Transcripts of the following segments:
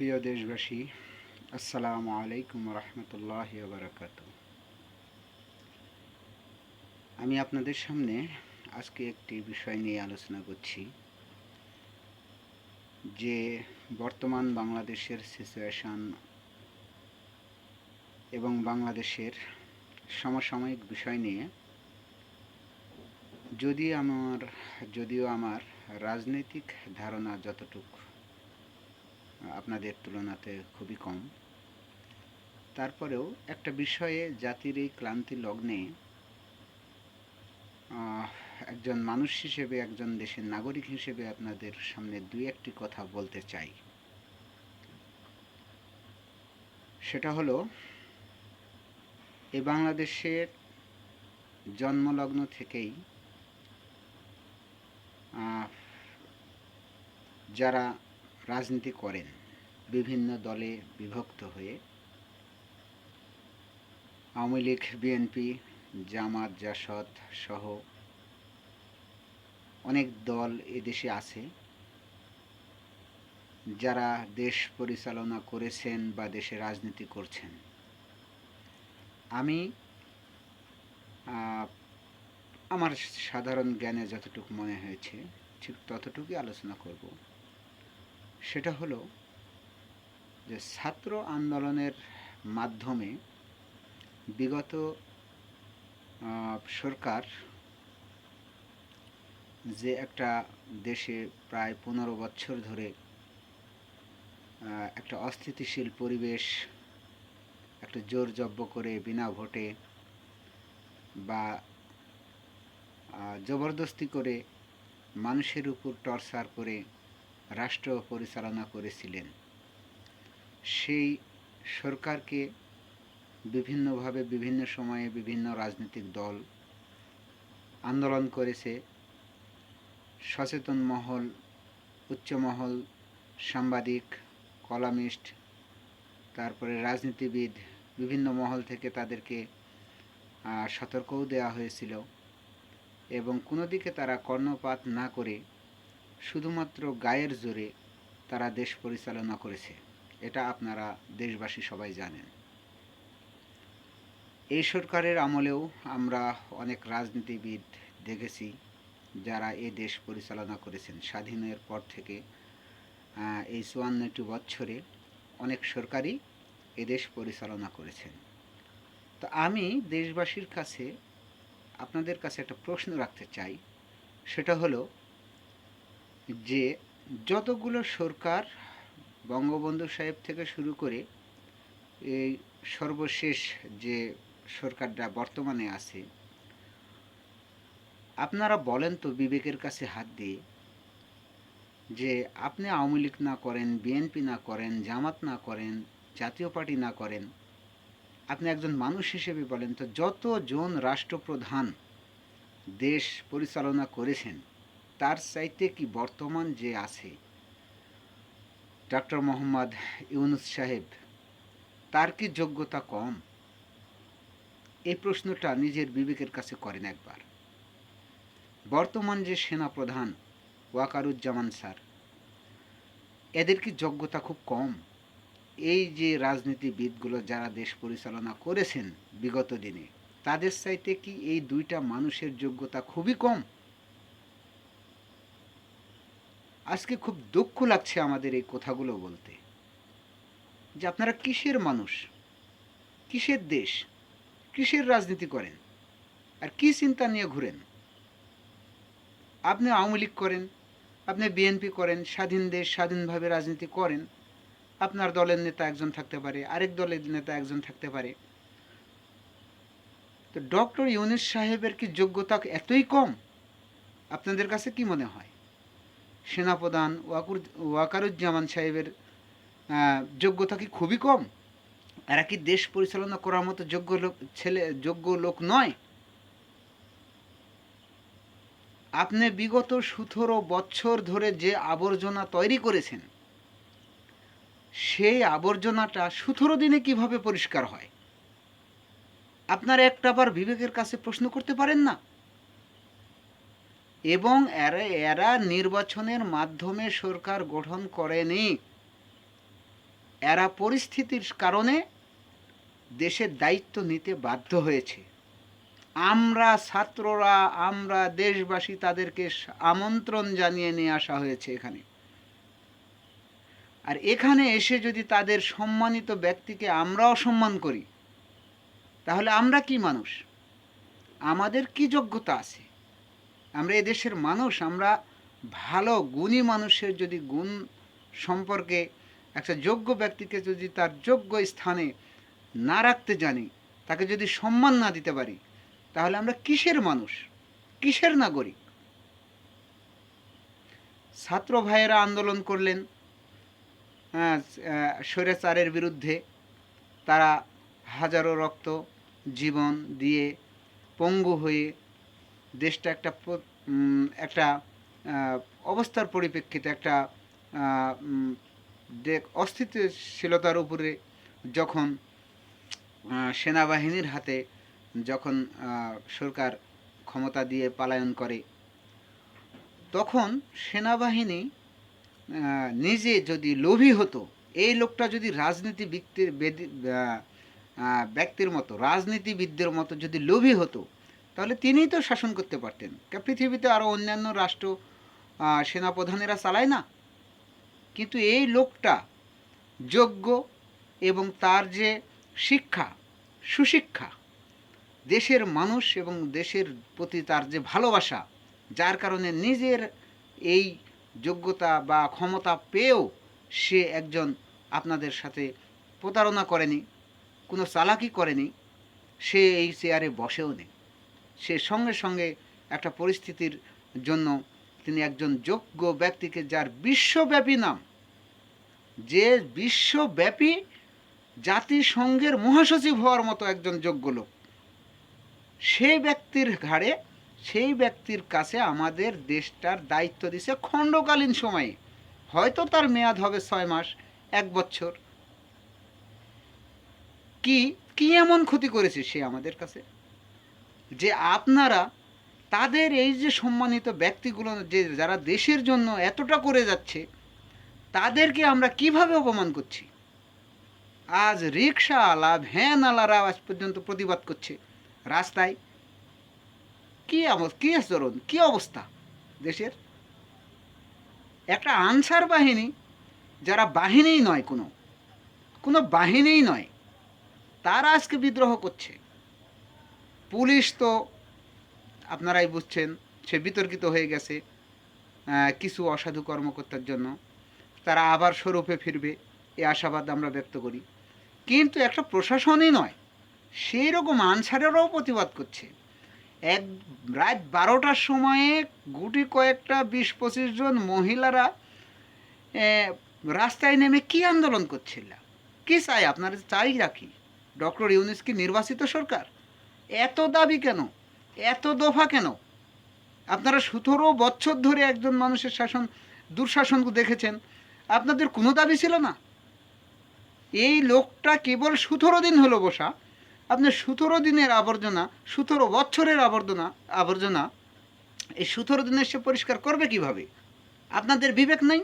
প্রিয় দেশবাসী, আসসালামু আলাইকুম রহমতুল্লাহ বারাকাত আমি আপনাদের সামনে আজকে একটি বিষয় নিয়ে আলোচনা করছি, যে বর্তমান বাংলাদেশের সিচুয়েশান এবং বাংলাদেশের সমসাময়িক বিষয় নিয়ে। যদি আমার, যদিও আমার রাজনৈতিক ধারণা যতটুকু আপনাদের তুলনাতে খুবই কম। তারপরেও একটা বিষয়ে জাতির এই ক্লান্তি লগ্নে একজন মানুষ হিসেবে, একজন দেশের নাগরিক হিসেবে আপনাদের সামনে দুই একটি কথা বলতে চাই। সেটা হলো এই বাংলাদেশের জন্মলগ্ন থেকেই যারা রাজনীতি করেন, বিভিন্ন দলে বিভক্ত হয়ে আওয়ামী লীগ, বিএনপি, জামাত, জাসদ সহ অনেক দল এদেশে আছে। যারা দেশ পরিচালনা করেছেন বা দেশে রাজনীতি করছেন। আমি আমার সাধারণ জ্ঞানে যতটুকু মনে হয়েছে, ঠিক ততটুকুই আলোচনা করব। সেটা হলো যে ছাত্র আন্দোলনের মাধ্যমে বিগত সরকার যে একটা দেশে প্রায় পনেরো বছর ধরে একটা অস্থিতিশীল পরিবেশ, একটা জোর জব্য করে বিনা ভোটে বা জবরদস্তি করে মানুষের উপর টর্চার করে রাষ্ট্র পরিচালনা করেছিলেন। সেই সরকারকে বিভিন্নভাবে, বিভিন্ন সময়ে বিভিন্ন রাজনৈতিক দল আন্দোলন করেছে। সচেতন মহল, উচ্চ মহল, সাংবাদিক, কলামিস্ট, তারপরে রাজনীতিবিদ, বিভিন্ন মহল থেকে তাদেরকে সতর্কও দেওয়া হয়েছিল এবং কোনো দিকে তারা কর্ণপাত না করে শুধুমাত্র গায়ের জোরে তারা দেশ পরিচালনা করেছে। এটা আপনারা দেশবাসী সবাই জানেন। এই সরকারের আমলেও আমরা অনেক রাজনীতিবিদ দেখেছি যারা এই দেশ পরিচালনা করেছেন। স্বাধীনের পর থেকে এই চুয়ান্নটি বছরে অনেক সরকারই এ দেশ পরিচালনা করেছেন। তো আমি দেশবাসীর কাছে আপনাদের কাছে একটা প্রশ্ন রাখতে চাই। সেটা হলো যে যতগুলো সরকার বঙ্গবন্ধু সাহেব থেকে শুরু করে এই সর্বশেষ যে সরকারটা বর্তমানে আছে, আপনারা বলেন তো বিবেকের কাছে হাত দিয়ে যে আপনি আওয়ামী লীগ না করেন, বিএনপি না করেন, জামাত না করেন, জাতীয় পার্টি না করেন, আপনি একজন মানুষ হিসেবে বলেন তো যতজন রাষ্ট্রপ্রধান দেশ পরিচালনা করেছেন তার চাইতে কি বর্তমান যে আছে? ডক্টর মোহাম্মদ ইউনুস সাহেব, তার কি যোগ্যতা কম? এই প্রশ্নটা নিজের বিবেকের কাছে করেন একবার। বর্তমান যে সেনা প্রধান ওয়াকারুজ্জামান স্যার, এদের কি যোগ্যতা খুব কম? এই যে রাজনীতিবিদগুলো যারা দেশ পরিচালনা করেছেন বিগত দিনে, তাদের চাইতে কি এই দুইটা মানুষের যোগ্যতা খুবই কম? আজকে খুব দুঃখ লাগছে আমাদের এই কথাগুলো বলতে। যে আপনারা কিসের মানুষ? কিসের দেশ? কিসের রাজনীতি করেন? আর কি চিন্তা নিয়ে ঘুরেন? আপনি আওয়ামী লীগ করেন, আপনি বিএনপি করেন, স্বাধীন দেশ, স্বাধীনভাবে রাজনীতি করেন, আপনার দলের নেতা একজন থাকতে পারে, আরেক দলের নেতা একজন থাকতে পারে। তো ডক্টর ইউনুস সাহেবের কি যোগ্যতা এতই কম? আপনাদের কাছে কি মনে হয়? সেনাপ্রধান ওয়াকুর ওয়াকারুজ্জামান সাহেবের যোগ্যতা কি খুবই কম? এরা কি দেশ পরিচালনা করার মতো যোগ্য লোক, ছেলে, যোগ্য লোক নয়? আপনি বিগত সতেরো বছর ধরে যে আবর্জনা তৈরি করেছেন, সেই আবর্জনাটা সতেরো দিনে কীভাবে পরিষ্কার হয়? আপনারা একটা বার বিবেকের কাছে প্রশ্ন করতে পারেন না? এবং এরা নির্বাচনের মাধ্যমে সরকার গঠন করেনি। এরা পরিস্থিতির কারণে দেশের দায়িত্ব নিতে বাধ্য হয়েছে। আমরা ছাত্ররা, আমরা দেশবাসী তাদেরকে আমন্ত্রণ জানিয়ে নিয়ে আসা হয়েছে এখানে। আর এখানে এসে যদি তাদের সম্মানিত ব্যক্তিকে আমরা অসম্মান করি, তাহলে আমরা কি মানুষ? আমাদের কি যোগ্যতা আছে? আমরা এদেশের মানুষ আমরা ভালো গুণী মানুষের যদি গুণ সম্পর্কে একটা যোগ্য ব্যক্তিকে যদি তার যোগ্য স্থানে না রাখতে জানি তাকে যদি সম্মান না দিতে পারি তাহলে আমরা কিসের মানুষ? কিসের নাগরিক? ছাত্র ভাইয়েরা আন্দোলন করলেন আহ, স্বৈরাচারের বিরুদ্ধে। তারা হাজারো রক্ত জীবন দিয়ে পঙ্গু হয়ে দেশটা একটা একটা অবস্থার পরিপ্রেক্ষিতে একটা অস্থিতিশীলতার উপরে যখন সেনাবাহিনীর হাতে যখন সরকার ক্ষমতা দিয়ে পালায়ন করে, তখন সেনাবাহিনী নিজে যদি লোভী হতো, এই লোকটা যদি রাজনীতি ব্যক্তির ব্যক্তির মতো, রাজনীতিবিদদের মতো যদি লোভী হতো তাহলে তিনিই তো শাসন করতে পারতেন। পৃথিবীতে আরও অন্যান্য রাষ্ট্র সেনাপ্রধানেরা চালায় না। কিন্তু এই লোকটা যোগ্য এবং তার যে শিক্ষা, সুশিক্ষা, দেশের মানুষ এবং দেশের প্রতি তার যে ভালোবাসা, যার কারণে নিজের এই যোগ্যতা বা ক্ষমতা পেয়েও সে একজন আপনাদের সাথে প্রতারণা করেনি, কোনো চালাকি করেনি, সে এই চেয়ারে বসেও নেই। সে সঙ্গে সঙ্গে একটা পরিস্থিতির জন্য তিনি একজন যোগ্য ব্যক্তিকে, যার বিশ্বব্যাপী নাম, যে বিশ্বব্যাপী জাতিসংঘের মহাসচিব হওয়ার মতো একজন যোগ্য লোক সেই ব্যক্তির ঘাড়ে, সেই ব্যক্তির কাছে আমাদের দেশটার দায়িত্ব দিছে খণ্ডকালীন সময়ে। হয়তো তার মেয়াদ হবে ছয় মাস, এক বছর। কি কি এমন ক্ষতি করেছে সে আমাদের কাছে? যে আপনারা তাদের এই যে সম্মানিত ব্যক্তিগুলো যে যারা দেশের জন্য এতটা করে যাচ্ছে, তাদেরকে আমরা কীভাবে অপমান করছি? আজ রিক্সাওয়ালা ভ্যানওয়ালারা আজ পর্যন্ত প্রতিবাদ করছে। রাস্তায় কি কি আচরণ, কী অবস্থা দেশের? একটা আনসার বাহিনী যারা বাহিনীই নয় কোনো কোনো বাহিনীই নয়, তারা আজকে বিদ্রোহ করছে। পুলিশ তো আপনারাই বুঝছেন, সে বিতর্কিত হয়ে গেছে কিছু অসাধু কর্মকর্তার জন্য। তারা আবার স্বরূপে ফিরবে, এ আশাবাদ আমরা ব্যক্ত করি। কিন্তু একটা প্রশাসনই নয় সেই রকম আনসারেরাও প্রতিবাদ করছে। এক, রাত বারোটার সময়ে গুটি কয়েকটা বিশ পঁচিশ জন মহিলারা রাস্তায় নেমে কি আন্দোলন করছিল? কি চাই আপনারা, চাই রাখি? ডক্টর ইউনিস কি নির্বাচিত সরকার? এত দাবি কেন? এত দফা কেন? আপনারা সতেরো বছর ধরে একজন মানুষের শাসন দুঃশাসন দেখেছেন। আপনাদের কোনো দাবি ছিল না? এই লোকটা কেবল সতেরো দিন হলো বসা। আপনার সতেরো দিনের আবর্জনা, সতেরো বছরের আবর্জনা আবর্জনা, এই সতেরো দিনের সে পরিষ্কার করবে কীভাবে? আপনাদের বিবেক নেই?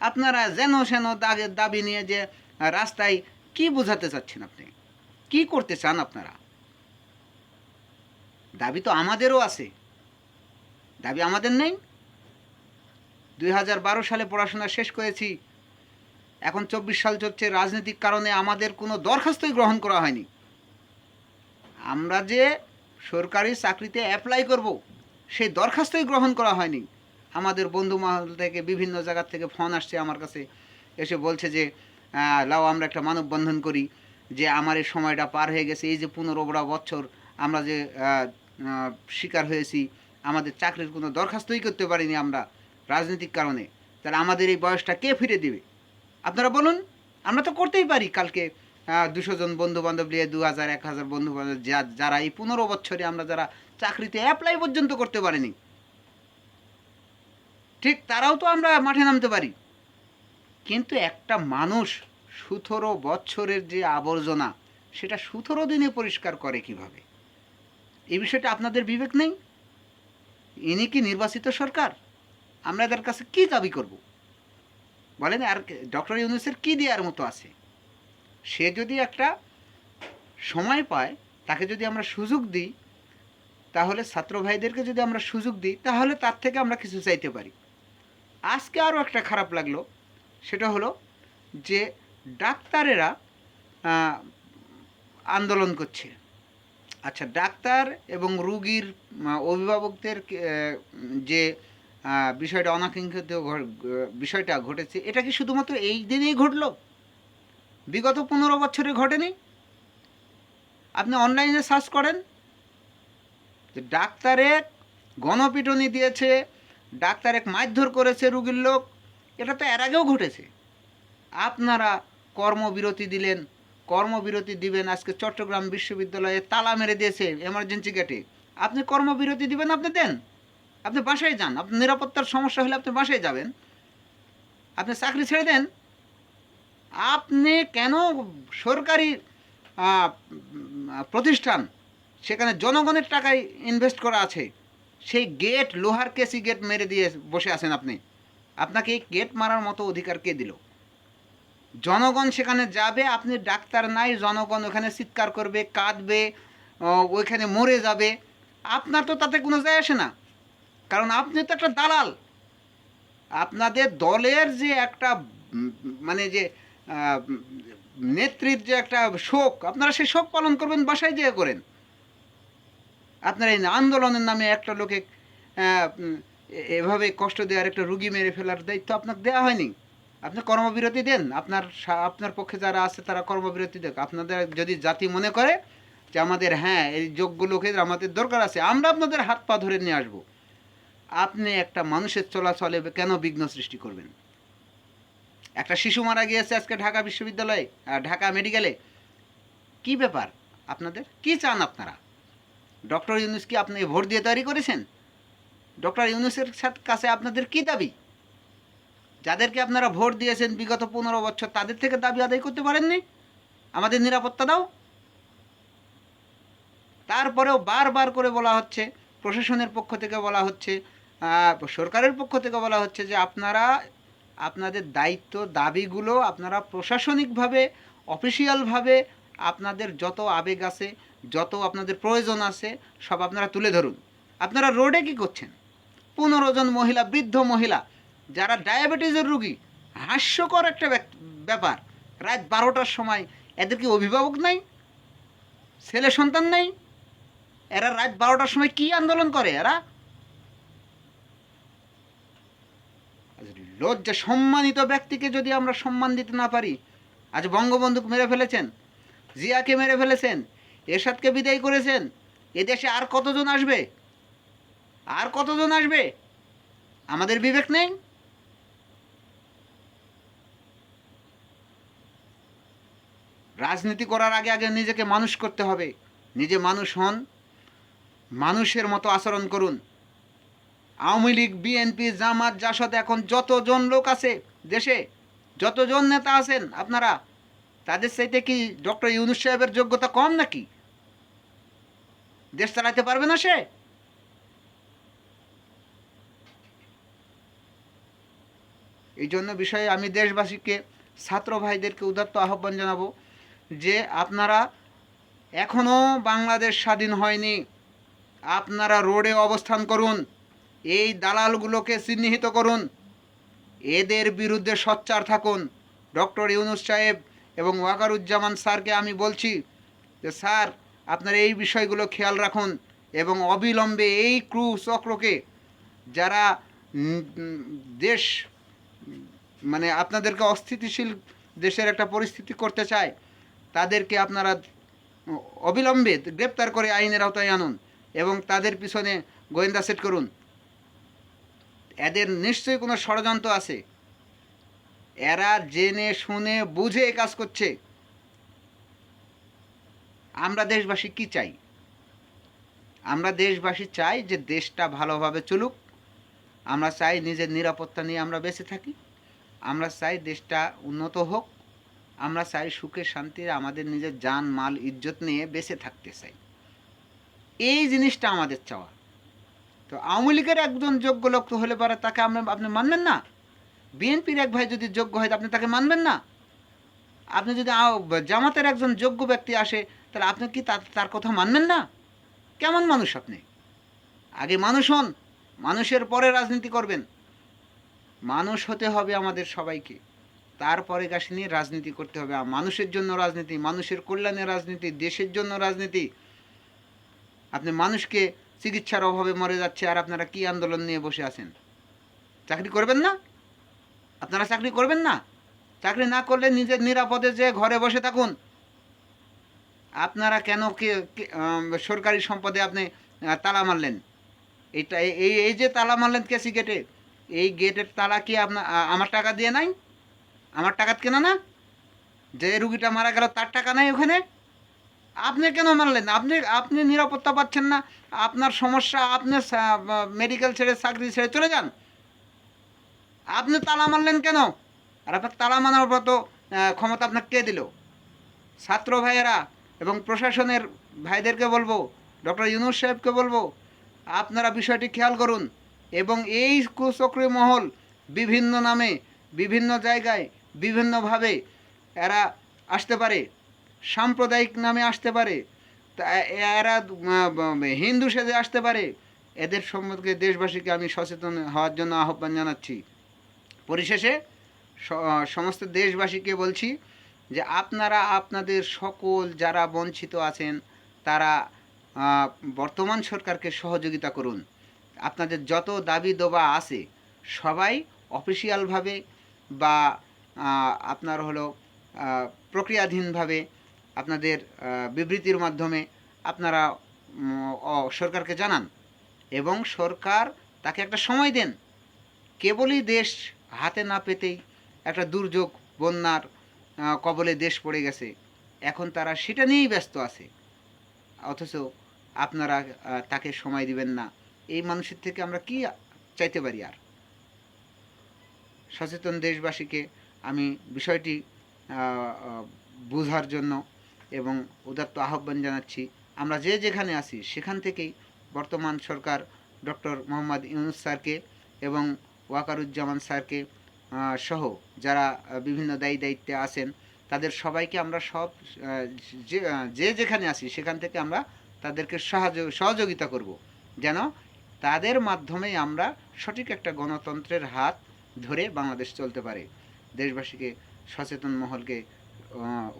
আপনারা যেন সেন দাবি নিয়ে যে রাস্তায় কি বোঝাতে চাচ্ছেন আপনি? কি করতে চান আপনারা? দাবি তো আমাদেরও আছে। দাবি আমাদের নেই। দুই হাজার বারো সালে পড়াশোনা শেষ করেছি। এখন চব্বিশ সাল চলছে রাজনৈতিক কারণে আমাদের কোনো দরখাস্তই গ্রহণ করা হয়নি। আমরা যে সরকারি চাকরিতে অ্যাপ্লাই করব, সেই দরখাস্তই গ্রহণ করা হয়নি। আমাদের বন্ধু মহল থেকে বিভিন্ন জায়গা থেকে ফোন আসছে আমার কাছে, এসে বলছে যে লাও আমরা একটা মানববন্ধন করি, যে আমার এই সময়টা পার হয়ে গেছে, এই যে পনেরো বড় বছর, আমরা যে শিকার হয়েছি। আমাদের চাকরির কোনো দরখাস্তই করতে পারিনি আমরা রাজনৈতিক কারণে। তাহলে আমাদের এই বয়সটা কে ফিরে দেবে? আপনারা বলুন, আমরা তো করতেই পারি কালকে দুশো জন বন্ধু বান্ধব নিয়ে দু হাজার, এক হাজার বন্ধু বান্ধব যা- যারা এই পনেরো বছরে আমরা যারা চাকরিতে অ্যাপ্লাই পর্যন্ত করতে পারিনি। ঠিক তারাও তো আমরা মাঠে নামতে পারি। কিন্তু একটা মানুষ সতেরো বছরের যে আবর্জনা, সেটা সতেরো দিনে পরিষ্কার করে কীভাবে? এই বিষয়টা আপনাদের বিবেক নেই? ইনি কি নির্বাচিত সরকার? আমরা এদের কাছে কি দাবি করব? বলেন, আর ডক্টর ইউনুসের কী দেওয়ার মতো আছে? সে যদি একটা সময় পায়, তাকে যদি আমরা সুযোগ দিই, তাহলে ছাত্র ভাইদেরকে যদি আমরা সুযোগ দিই, তাহলে তার থেকে আমরা কিছু চাইতে পারি। আজকে আরও একটা খারাপ লাগল, সেটা হলো যে ডাক্তারেরা আন্দোলন করছে। আচ্ছা ডাক্তার এবং রুগীর অভিভাবকদের যে বিষয়টা অনাকাঙ্ক্ষিত বিষয়টা ঘটেছে, এটা কি শুধুমাত্র এই দিনেই ঘটলো? বিগত পনেরো বছরে ঘটেনি? আপনি অনলাইনে সার্চ করেন, যে ডাক্তারের গণপিটনি দিয়েছে, ডাক্তার এক মারধর করেছে রুগীর লোক, এটা তো এর আগেও ঘটেছে। আপনারা কর্মবিরতি দিলেন কর্মবিরতি দিবেন, আজকে চট্টগ্রাম বিশ্ববিদ্যালয়ে তালা মেরে দিয়েছে এমার্জেন্সি গেটে আপনি কর্মবিরতি দিবেন, আপনি দেন। আপনি বাসায় যান আপনার নিরাপত্তার সমস্যা হলে আপনি বাসায় যাবেন। আপনি চাকরি ছেড়ে দেন। আপনি কেন সরকারি প্রতিষ্ঠান, সেখানে জনগণের টাকায় ইনভেস্ট করা আছে? সেই গেট লোহার কেসি গেট মেরে দিয়ে বসে আছেন আপনি। আপনাকে এই গেট মারার মতো অধিকার কে দিল? জনগণ সেখানে যাবে, আপনি ডাক্তার নাই, জনগণ ওখানে চিৎকার করবে, কাঁদবে ওইখানে মরে যাবে। আপনার তো তাতে কোনো যায় আসে না। কারণ আপনি তো একটা দালাল। আপনাদের দলের যে একটা মানে যে নেত্রীর যে একটা শোক, আপনারা সেই শোক পালন করবেন, বাসায় যেয়ে করেন। আপনারা এই আন্দোলনের নামে একটা লোকে এভাবে কষ্ট দেওয়ার একটা রুগী মেরে ফেলার দায়িত্ব আপনাকে দেওয়া হয়নি। আপনি কর্মবিরতি দেন, আপনার আপনার পক্ষে যারা আছে তারা কর্মবিরতি দেখ। আপনাদের যদি জাতি মনে করে যে আমাদের হ্যাঁ এই যোগ্য লোকের আমাদের দরকার আছে, আমরা আপনাদের হাত পা ধরে নিয়ে আসব। আপনি একটা মানুষের চলাচলে কেন বিঘ্ন সৃষ্টি করবেন? একটা শিশু মারা গিয়েছে আজকে ঢাকা বিশ্ববিদ্যালয়ে ঢাকা মেডিকেলে। কি ব্যাপার আপনাদের? কি চান আপনারা? ডক্টর ইউনুস কি আপনি ভোট দিয়ে তৈরি করেছেন? ডক্টর ইউনুসের কাছে আপনাদের কি দাবি? যাদেরকে আপনারা ভোট দিয়েছেন বিগত পনেরো বছর, তাদের থেকে দাবি আদায় করতে পারেননি? আমাদের নিরাপত্তা দাও। তারপরেও বারবার করে বলা হচ্ছে, প্রশাসনের পক্ষ থেকে বলা হচ্ছে সরকারের পক্ষ থেকে বলা হচ্ছে যে আপনারা, আপনাদের দায়িত্ব, দাবিগুলো আপনারা প্রশাসনিকভাবে, অফিসিয়ালভাবে আপনাদের যত আবেগ আছে, যত আপনাদের প্রয়োজন আছে, সব আপনারা তুলে ধরুন। আপনারা রোডে কি করছেন? পনেরো জন মহিলা, বৃদ্ধ মহিলা যারা ডায়াবেটিসের রুগী, হাস্যকর একটা ব্যাপার। রাত বারোটার সময় এদের কি অভিভাবক নাই? ছেলে সন্তান নাই? এরা রাত বারোটার সময় কি আন্দোলন করে এরা? লজ্জা সম্মানিত ব্যক্তিকে যদি আমরা সম্মান দিতে না পারি, আজ বঙ্গবন্ধুকে মেরে ফেলেছেন, জিয়াকে মেরে ফেলেছেন, এরশাদকে বিদায় করেছেন, এদেশে আর কতজন আসবে? আর কতজন আসবে? আমাদের বিবেক নেই? রাজনীতি করার আগে আগে নিজেকে মানুষ করতে হবে। নিজে মানুষ হন, মানুষের মতো আচরণ করুন। আওয়ামী লীগ বিএনপি জামাত, জাসদ এখন যতজন লোক আছে দেশে, যতজন নেতা আছেন আপনারা, তাদের চাইতে কি ডক্টর ইউনুস সাহেবের যোগ্যতা কম নাকি? দেশ চালাতে পারবে না সে? এই জন্য বিষয়ে আমি দেশবাসীকে, ছাত্র ভাইদেরকে উদাত্ত আহ্বান জানাব। যে আপনারা এখনও বাংলাদেশ স্বাধীন হয়নি, আপনারা রোডে অবস্থান করুন, এই দালালগুলোকে চিহ্নিত করুন, এদের বিরুদ্ধে সোচ্চার থাকুন। ডক্টর ইউনুস সাহেব এবং ওয়াকারুজ্জামান স্যারকে আমি বলছি যে, স্যার, আপনারা এই বিষয়গুলো খেয়াল রাখুন এবং অবিলম্বে এই ক্রু চক্রকে যারা দেশ মানে আপনাদেরকে অস্থিতিশীল দেশের একটা পরিস্থিতি করতে চায় তাদেরকে আপনারা অবিলম্বে গ্রেপ্তার করে আইনের আওতায় আনুন এবং তাদের পিছনে গোয়েন্দা সেট করুন। এদের নিশ্চয়ই কোনো ষড়যন্ত্র আছে। এরা জেনে, শুনে, বুঝে কাজ করছে। আমরা দেশবাসী কি চাই? আমরা দেশবাসী চাই যে দেশটা ভালোভাবে চলুক। আমরা চাই নিজের নিরাপত্তা নিয়ে আমরা বেঁচে থাকি। আমরা চাই দেশটা উন্নত হোক। আমরা চাই সুখে শান্তিতে আমাদের নিজের জান, মাল, ইজ্জত নিয়ে বেঁচে থাকতে চাই। এই জিনিসটা আমাদের চাওয়া। তো আওয়ামী লীগের একজন যোগ্য লোক হলে পারে তাকে আমরা আপনি মানবেন না? বিএনপির এক ভাই যদি যোগ্য হয়, আপনি তাকে মানবেন না? আপনি যদি জামাতের একজন যোগ্য ব্যক্তি আসে, তাহলে আপনি কি তার কথা মানবেন না? কেমন মানুষ আপনি? আগে মানুষ হন, মানুষের পরে রাজনীতি করবেন। মানুষ হতে হবে আমাদের সবাইকে। তারপরে গাছ নিয়ে রাজনীতি করতে হবে। আর মানুষের জন্য রাজনীতি, মানুষের কল্যাণে রাজনীতি, দেশের জন্য রাজনীতি। আপনি মানুষকে চিকিৎসার অভাবে মরে যাচ্ছে, আর আপনারা কি আন্দোলন নিয়ে বসে আছেন? চাকরি করবেন না? আপনারা চাকরি করবেন না? চাকরি না করলে নিজের নিরাপদে যে ঘরে বসে থাকুন। আপনারা কেন কে সরকারি সম্পদে আপনি তালা মারলেন? এই- এই এই যে তালা মারলেন কেসি গেটে? এই গেটের তালা কি আপনার আমার টাকা দিয়ে নাই? আমার টাকা কেনা না? যে রুগীটা মারা গেল, তার টাকা নাই ওখানে? আপনি কেন মারলেন? আপনি আপনি নিরাপত্তা পাচ্ছেন না। আপনার সমস্যা, আপনি মেডিকেল ছেড়ে, চাকরি ছেড়ে চলে যান। আপনি তালা মারলেন কেন? আর আপনার তালা মানার মতো ক্ষমতা আপনাকে কে দিল? ছাত্র ভাইয়েরা এবং প্রশাসনের ভাইদেরকে বলব, ডক্টর ইউনুস সাহেবকে বলব, আপনারা বিষয়টি খেয়াল করুন এবং এই কুচক্রী মহল বিভিন্ন নামে বিভিন্ন জায়গায় বিভিন্নভাবে এরা আসতে পারে, সাম্প্রদায়িক নামে আসতে পারে এরা হিন্দু সেজে আসতে পারে। এদের সম্পর্কে দেশবাসীকে আমি সচেতন হওয়ার জন্য আহ্বান জানাচ্ছি। পরিশেষে সমস্ত দেশবাসীকে বলছি যে আপনারা, আপনাদের সকল যারা বঞ্চিত আছেন, তারা বর্তমান সরকারকে সহযোগিতা করুন। আপনাদের যত দাবি দবা আছে, সবাই অফিসিয়ালভাবে বা আপনার হলো প্রক্রিয়াধীনভাবে আপনাদের বিবৃতির মাধ্যমে আপনারা সরকারকে জানান এবং সরকার তাকে একটা সময় দেন। কেবলই দেশ হাতে না পেতেই একটা দুর্যোগ, বন্যার কবলে দেশ পড়ে গেছে। এখন তারা সেটা নিয়েই ব্যস্ত আছে। অথচ আপনারা তাকে সময় দিবেন না। এই মানুষের থেকে আমরা কি চাইতে পারি আর? সচেতন দেশবাসীকে আমি বিষয়টি বোঝার জন্য এবং উদাত্ত আহ্বান জানাচ্ছি। আমরা যে যেখানে আছি, সেখান থেকেই বর্তমান সরকার ডক্টর মোহাম্মদ ইউনুস স্যারকে এবং ওয়াকারুজ্জামান স্যারকে সহ যারা বিভিন্ন দায়ী দায়িত্বে আছেন, তাদের সবাইকে আমরা সব যে যেখানে আছি, সেখান থেকে আমরা তাদেরকে সাহায্য, সহযোগিতা করব। যেন তাদের মাধ্যমেই আমরা সঠিক একটা গণতন্ত্রের হাত ধরে বাংলাদেশ চলতে পারে। দেশবাসীকে সচেতন মহলকে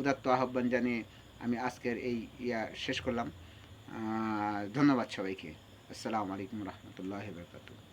উদাত্ত আহ্বান জানিয়ে আমি আজকের এই ইয়া শেষ করলাম। ধন্যবাদ সবাইকে। আসসালামু আলাইকুম রহমতুল্লাহ বরকাতুহ।